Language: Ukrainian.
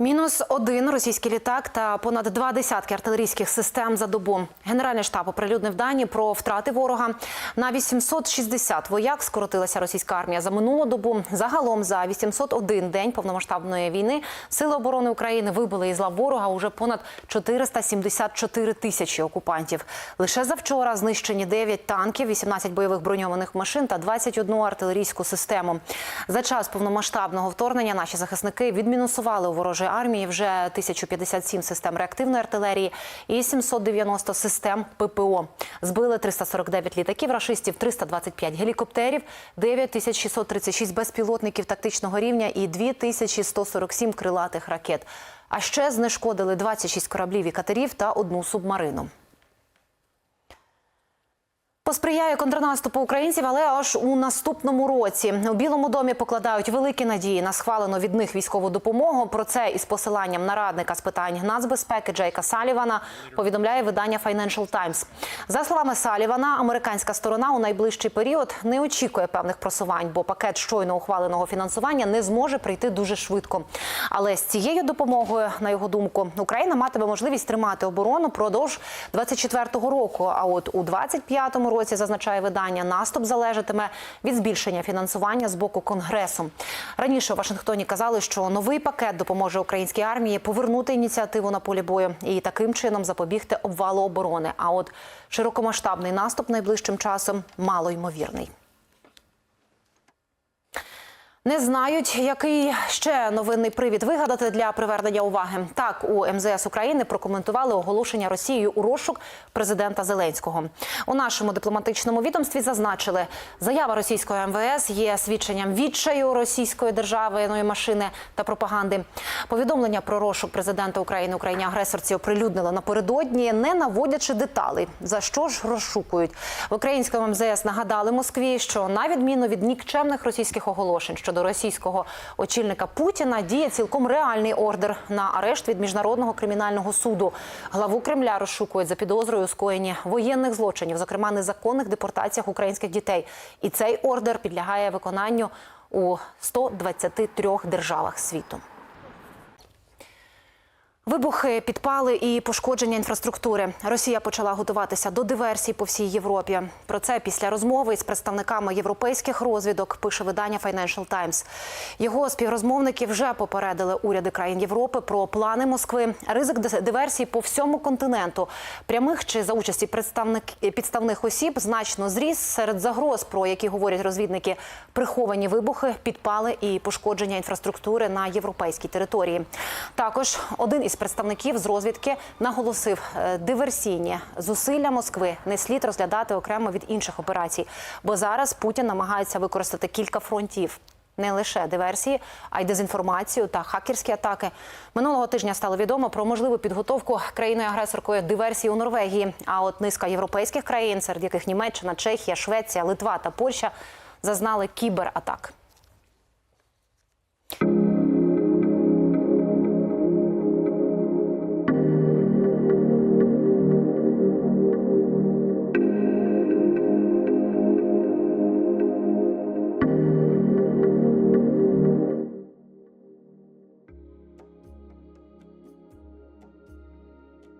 Мінус один російський літак та понад два десятки артилерійських систем за добу. Генеральний штаб оприлюднив дані про втрати ворога. На 860 вояк скоротилася російська армія за минулу добу. Загалом за 801 день повномасштабної війни сили оборони України вибили із лав ворога уже понад 474 тисячі окупантів. Лише завчора знищені 9 танків, 18 бойових броньованих машин та 21 артилерійську систему. За час повномасштабного вторгнення наші захисники відмінусували у ворожої армії вже 1057 систем реактивної артилерії і 790 систем ППО. Збили 349 літаків рашистів, 325 гелікоптерів, 9636 безпілотників тактичного рівня і 2147 крилатих ракет. А ще знешкодили 26 кораблів і катерів та одну субмарину. Посприяє контрнаступу українців, але аж у наступному році у Білому домі покладають великі надії на схвалену від них військову допомогу. Про це із посиланням на радника з питань нацбезпеки Джейка Салівана повідомляє видання Financial Times. За словами Салівана, американська сторона у найближчий період не очікує певних просувань, бо пакет щойно ухваленого фінансування не зможе прийти дуже швидко. Але з цією допомогою, на його думку, Україна матиме можливість тримати оборону продовж 24-го року. А от у 25-му році зазначає видання, наступ залежатиме від збільшення фінансування з боку конгресу. Раніше у Вашингтоні казали, що новий пакет допоможе українській армії повернути ініціативу на полі бою і таким чином запобігти обвалу оборони. А от широкомасштабний наступ найближчим часом малоймовірний. Не знають, який ще новинний привід вигадати для привернення уваги. Так у МЗС України прокоментували оголошення Росією у розшук президента Зеленського. У нашому дипломатичному відомстві зазначили, заява російської МВС є свідченням відчаю російської державної машини та пропаганди. Повідомлення про розшук президента України Україні агресорці оприлюднили напередодні, не наводячи деталей. За що ж розшукують в українському МЗС? Нагадали Москві, що на відміну від нікчемних російських оголошень щодо російського очільника Путіна діє цілком реальний ордер на арешт від міжнародного кримінального суду. Главу Кремля розшукують за підозрою у скоєнні воєнних злочинів, зокрема незаконних депортаціях українських дітей. І цей ордер підлягає виконанню у 123 державах світу. Вибухи, підпали і пошкодження інфраструктури. Росія почала готуватися до диверсій по всій Європі. Про це після розмови з представниками європейських розвідок пише видання Financial Times. Його співрозмовники вже попередили уряди країн Європи про плани Москви, ризик диверсій по всьому континенту. Прямих чи за участі представник підставних осіб значно зріс серед загроз, про які говорять розвідники, приховані вибухи, підпали і пошкодження інфраструктури на європейській території. Також один із представників з розвідки наголосив, е, диверсійні зусилля Москви не слід розглядати окремо від інших операцій, бо зараз Путін намагається використати кілька фронтів. Не лише диверсії, а й дезінформацію та хакерські атаки. Минулого тижня стало відомо про можливу підготовку країною-агресоркою диверсії у Норвегії. А от низка європейських країн, серед яких Німеччина, Чехія, Швеція, Литва та Польща, зазнали кібератак.